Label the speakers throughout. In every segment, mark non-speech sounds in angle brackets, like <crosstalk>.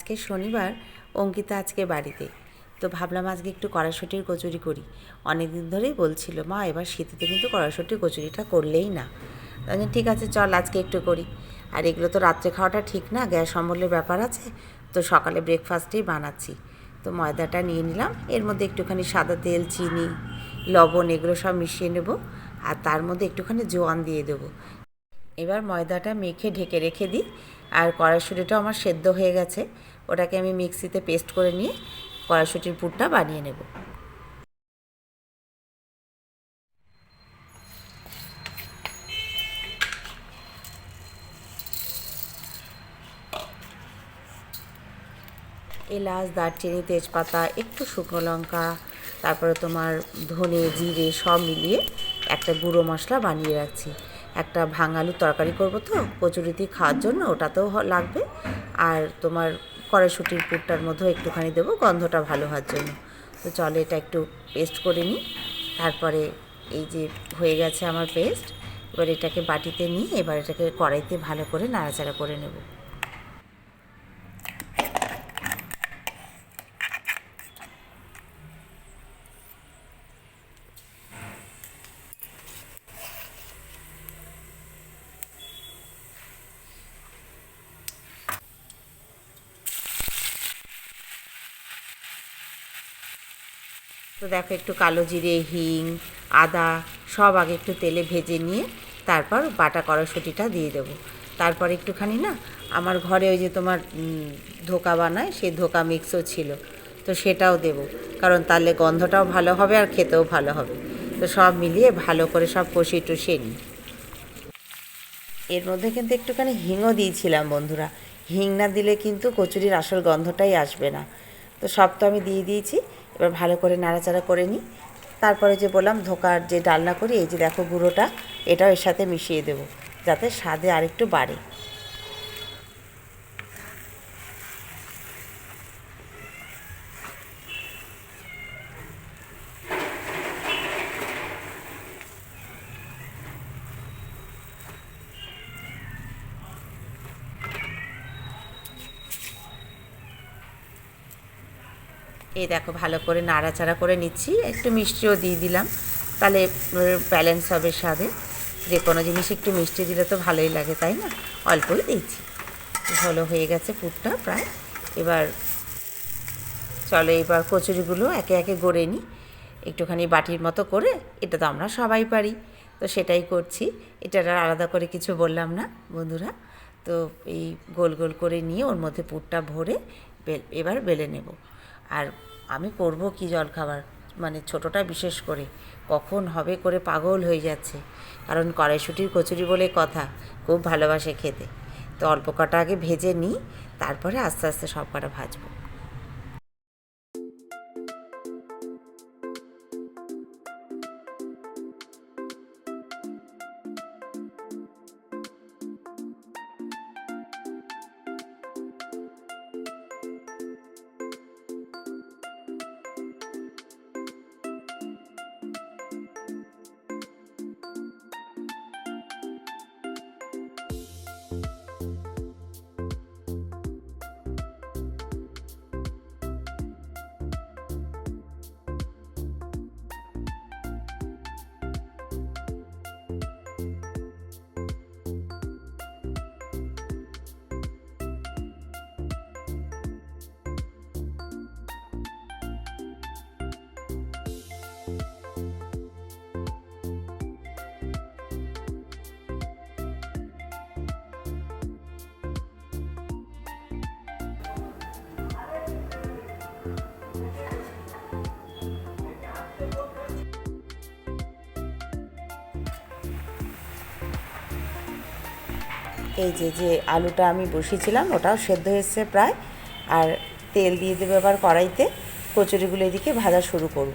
Speaker 1: আজকে শনিবার, অঙ্কিতা আজকে বাড়িতে। তো ভাবলাম আজকে একটু কড়াশুটির কচুরি করি। অনেক দিন ধরেই বলছিল, মা, এবার শীতেতে কিন্তু কড়াশুটির কচুরিটা করলেই না। জন্য ঠিক আছে, চল আজকে একটু করি। আর এগুলো তো রাত্রে খাওয়াটা ঠিক না, গ্যাস অম্বলের ব্যাপার আছে, তো সকালে ব্রেকফাস্টেই বানাচ্ছি। তো ময়দাটা নিয়ে নিলাম, এর মধ্যে একটুখানি সাদা তেল, চিনি, লবণ এগুলো সব মিশিয়ে নেব, আর তার মধ্যে একটুখানি জোয়ান দিয়ে দেবো। এবার ময়দাটা মেখে ঢেকে রেখে দিই আর কড়াইশুটিটাও আমার সেদ্ধ হয়ে গেছে। ওটাকে আমি মিক্সিতে পেস্ট করে নিয়ে কড়াইশুটির পুরটা বানিয়ে নেব। এলাচ, দারচিনি, তেজপাতা, একটু শুকনো লঙ্কা, তারপরে তোমার ধনে, জিরে সব মিলিয়ে একটা গুঁড়ো মশলা বানিয়ে রাখছি। একটা ভাঙালু তরকারি করব তো কচুরিতে খাওয়ার জন্য, ওটাতেও লাগবে। আর তোমার কড়াইশুটির পুরটার মধ্যেও একটুখানি দেবো, গন্ধটা ভালো হওয়ার জন্য। তো চলে এটা একটু পেস্ট করে নিই। তারপরে এই যে হয়ে গেছে আমার পেস্ট এবার এটাকে বাটিতে নিয়ে এবার এটাকে কড়াইতে ভালো করে নাড়াচাড়া করে নেব। তো দেখো একটু কালো জিরে, হিং, আদা, সব আগে একটু তেলে ভেজে নিয়ে তারপর বাটা কড়াশুটিটা দিয়ে দেবো। তারপর একটুখানি না আমার ঘরে ওই যে তোমার ধোকা বানায়, সেই ধোকা মিক্সও ছিল। তো সেটাও দেব, কারণ তাহলে গন্ধটাও ভালো হবে আর খেতেও ভালো হবে। তো সব মিলিয়ে ভালো করে সব কষিয়ে টষিয়ে নিই। এর মধ্যে কিন্তু একটুখানি হিংও দিয়েছিলাম বন্ধুরা। হিং না দিলে কিন্তু কচুরির আসল গন্ধটাই আসবে না। তো সব তো আমি দিয়ে দিয়েছি। এবার ভালো করে নাড়াচাড়া করে নিই। তারপরে যে বললাম, ধোকার যে ডালনা করি, এই যে দেখো গুঁড়োটা, এটাও এর সাথে মিশিয়ে দেবো, যাতে স্বাদে আরেকটু বাড়ে। এই দেখো, ভালো করে নাড়াচাড়া করে নিচ্ছি। একটু মিষ্টিও দিয়ে দিলাম। তাহলে ব্যালেন্স হবে স্বাদে। যে কোনো জিনিস একটু মিষ্টি দিলে তো ভালোই লাগে, তাই না? অল্পই দিয়েছি ভালো হয়ে গেছে পুরটা প্রায়। এবার চলো, এবার কচুরিগুলো একে একে গড়ে নিই। একটুখানি বাটির মতো করে, এটা তো আমরা সবাই পারি। তো সেটাই করছি। এটা আর আলাদা করে কিছু বললাম না, বন্ধুরা। তো এই গোল গোল করে নিয়ে ওর মধ্যে পুরটা ভরে এবার বেলে নেব। আর আমি করব কি জলখাবার? মানে ছোটোটা বিশেষ করে। কখন হবে করে পাগল হয়ে যাচ্ছে। কারণ কড়াইশুটির কচুরি বলে কথা, খুব ভালোবাসে খেতে। তো অল্প কটা আগে ভেজে নিই, তারপরে আস্তে আস্তে সব কটা ভাজবো। এই যে যে আলুটা আমি বসিয়েছিলাম, ওটাও সেদ্ধ হয়েছে প্রায়। আর তেল দিয়ে দেবো এবার কড়াইতে। কচুরিগুলো এদিকে ভাজা শুরু করব।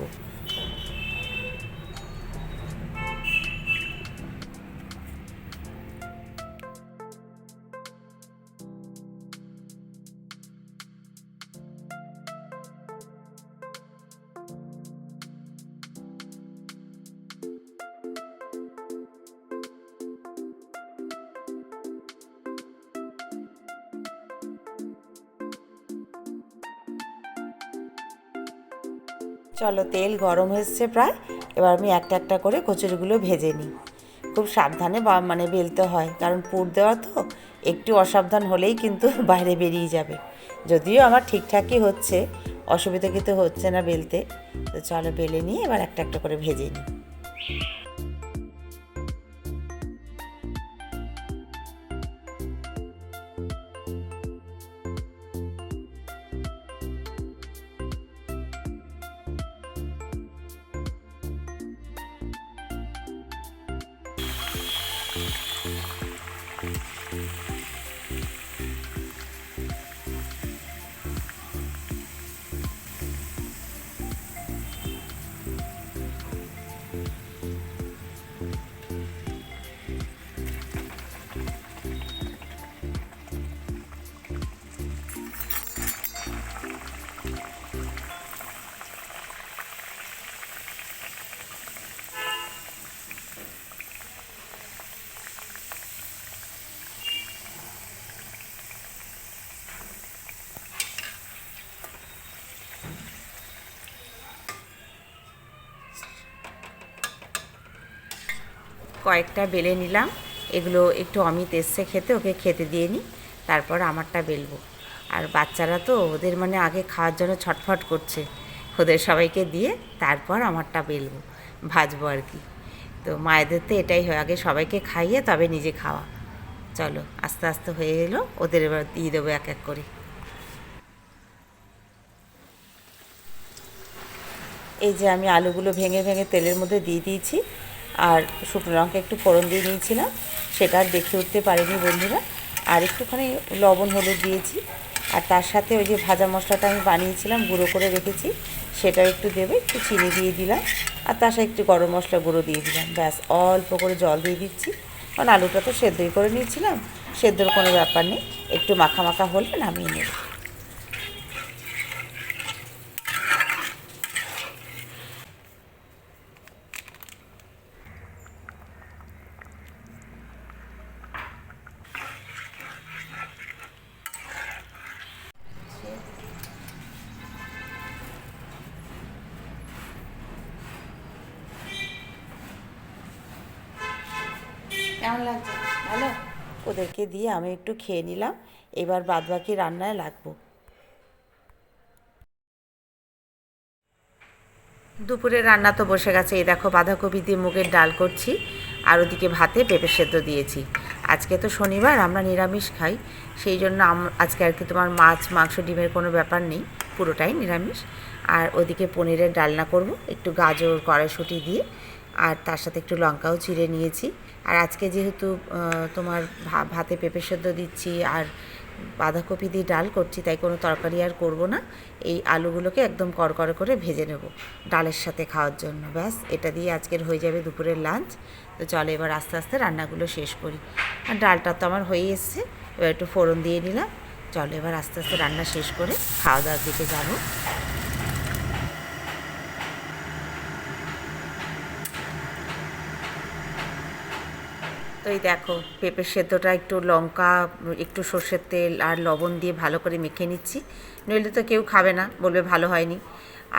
Speaker 1: চলো, তেল গরম হয়েছে প্রায়। এবার আমি একটা একটা করে কচুরিগুলো ভেজে নিই। খুব সাবধানে বা মানে বেলতে হয়, কারণ পুর দেওয়া তো, একটু অসাবধান হলেই কিন্তু <laughs> বাইরে বেরিয়ে যাবে। যদিও আমার ঠিকঠাকই হচ্ছে, অসুবিধা কিন্তু হচ্ছে না বেলতে। তো চলো, বেলে নিয়ে এবার একটা একটা করে ভেজে নিই। কয়েকটা বেলে নিলাম। এগুলো একটু অমিত এসছে খেতে, ওকে খেতে দিয়ে নিই তারপর আমারটা বেলবো। আর বাচ্চারা তো ওদের মানে আগে খাওয়ার জন্য ছটফট করছে। ওদের সবাইকে দিয়ে তারপর আমারটা বেলবো, ভাজবো আর কি। তো মায়েদের তো এটাই হয়, আগে সবাইকে খাইয়ে তবে নিজে খাওয়া। চলো, আস্তে আস্তে হয়ে গেলো, ওদের এবার দিয়ে দেবো এক এক করে। এই যে আমি আলুগুলো ভেঙে ভেঙে তেলের মধ্যে দিয়ে দিয়েছি। আর শুকনো লঙ্কা একটু ফোড়ন দিয়ে নিয়েছিলাম, সেটা আর দেখে উঠতে পারিনি বন্ধুরা। আর একটুখানি লবণ হলুদ দিয়েছি, আর তার সাথে ওই যে ভাজা মশলাটা আমি বানিয়েছিলাম, গুঁড়ো করে রেখেছি, সেটাও একটু দেবে, একটু চিনি দিয়ে দিলাম, আর তার সাথে একটু গরম মশলা গুঁড়ো দিয়ে দিলাম। ব্যাস, অল্প করে জল দিয়ে দিচ্ছি। কারণ আলুটা তো সেদ্ধই করে নিয়েছিলাম, সেদ্ধর কোনো ব্যাপার নেই, একটু মাখা মাখা হলে নামিয়ে নেব। কেমন লাগছে? ভালো? ওদেরকে দিয়ে আমি একটু খেয়ে নিলাম। এবার বাদবাকি রান্নায় লাগবো। দুপুরে রান্না তো বসে গেছে। এই দেখো বাঁধাকপি দিয়ে মুগের ডাল করছি, আর ওদিকে ভাতে পেঁপে সেদ্ধ দিয়েছি। আজকে তো শনিবার, আমরা নিরামিষ খাই। সেই জন্য আজকে আর কি তোমার মাছ, মাংস, ডিমের কোনো ব্যাপার নেই। পুরোটাই নিরামিষ। আর ওদিকে পনিরের ডালনা করব, একটু গাজর, কড়াইশুঁটি দিয়ে। আর তার সাথে একটু লঙ্কাও চিড়ে নিয়েছি। আর আজকে যেহেতু তোমার ভাতে পেঁপে সেদ্ধ দিচ্ছি আর বাঁধাকপি দিয়ে ডাল করছি, তাই কোনো তরকারি আর করব না। এই আলুগুলোকে একদম কড়কড়ে করে ভেজে নেব ডালের সাথে খাওয়ার জন্য। ব্যাস, এটা দিয়ে আজকের হয়ে যাবে দুপুরের লাঞ্চ। তো চলো এবার আস্তে আস্তে রান্নাগুলো শেষ করি। আর ডালটা তো আমার হয়ে এসছে, এবার একটু ফোড়ন দিয়ে নিলাম। চলো এবার আস্তে আস্তে রান্না শেষ করে খাওয়া দাওয়ার দিকে যাব। তো এই দেখো পেঁপের সেদ্ধটা একটু লঙ্কা, একটু সর্ষের তেল আর লবণ দিয়ে ভালো করে মেখে নিচ্ছি। নইলে তো কেউ খাবে না, বলবে ভালো হয়নি।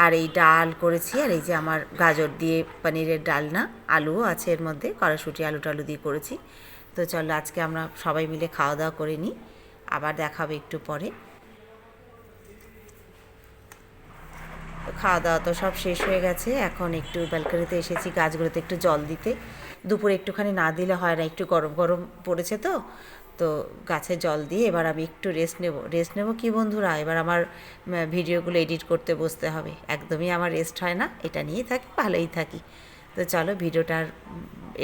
Speaker 1: আর এই ডাল করেছি, আর এই যে আমার গাজর দিয়ে পনিরের ডাল না আলুও আছে এর মধ্যে কড়াশুটি আলু টালু দিয়ে করেছি। তো চলো আজকে আমরা সবাই মিলে খাওয়া দাওয়া করে নিই, আবার দেখাবে একটু পরে। খাওয়া দাওয়া তো সব শেষ হয়ে গেছে, এখন একটু ব্যালকনিতে এসেছি গাছগুলোতে একটু জল দিতে। দুপুরে একটুখানি না দিলে হয় না, একটু গরম গরম পড়েছে তো। তো গাছে জল দিয়ে এবার আমি একটু রেস্ট নেব। রেস্ট নেব কি বন্ধুরা? এবার আমার ভিডিওগুলো এডিট করতে বসতে হবে। একদমই আমার রেস্ট হয় না, এটা নিয়েই থাকি, ভালোই থাকি। তো চলো ভিডিওটার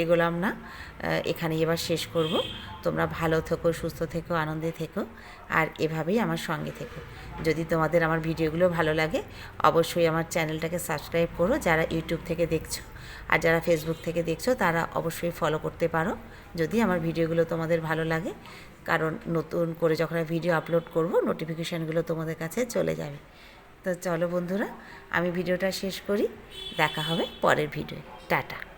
Speaker 1: এগোলাম না এখানে এবার শেষ করব। তোমরা ভালো থেকো, সুস্থ থেকো, আনন্দে থেকো, আর এভাবেই আমার সঙ্গে থেকো। যদি তোমাদের আমার ভিডিওগুলো ভালো লাগে, অবশ্যই আমার চ্যানেলটাকে সাবস্ক্রাইব করো, যারা ইউটিউব থেকে দেখছ, আর যারা ফেসবুক থেকে দেখছ, তারা অবশ্যই ফলো করতে পারো। যদি আমার ভিডিওগুলো তোমাদের ভালো লাগে, কারণ নতুন করে যখন ভিডিও আপলোড করব নোটিফিকেশানগুলো তোমাদের কাছে চলে যাবে। তো চলো বন্ধুরা, আমি ভিডিওটা শেষ করি, দেখা হবে পরের ভিডিও টাটা।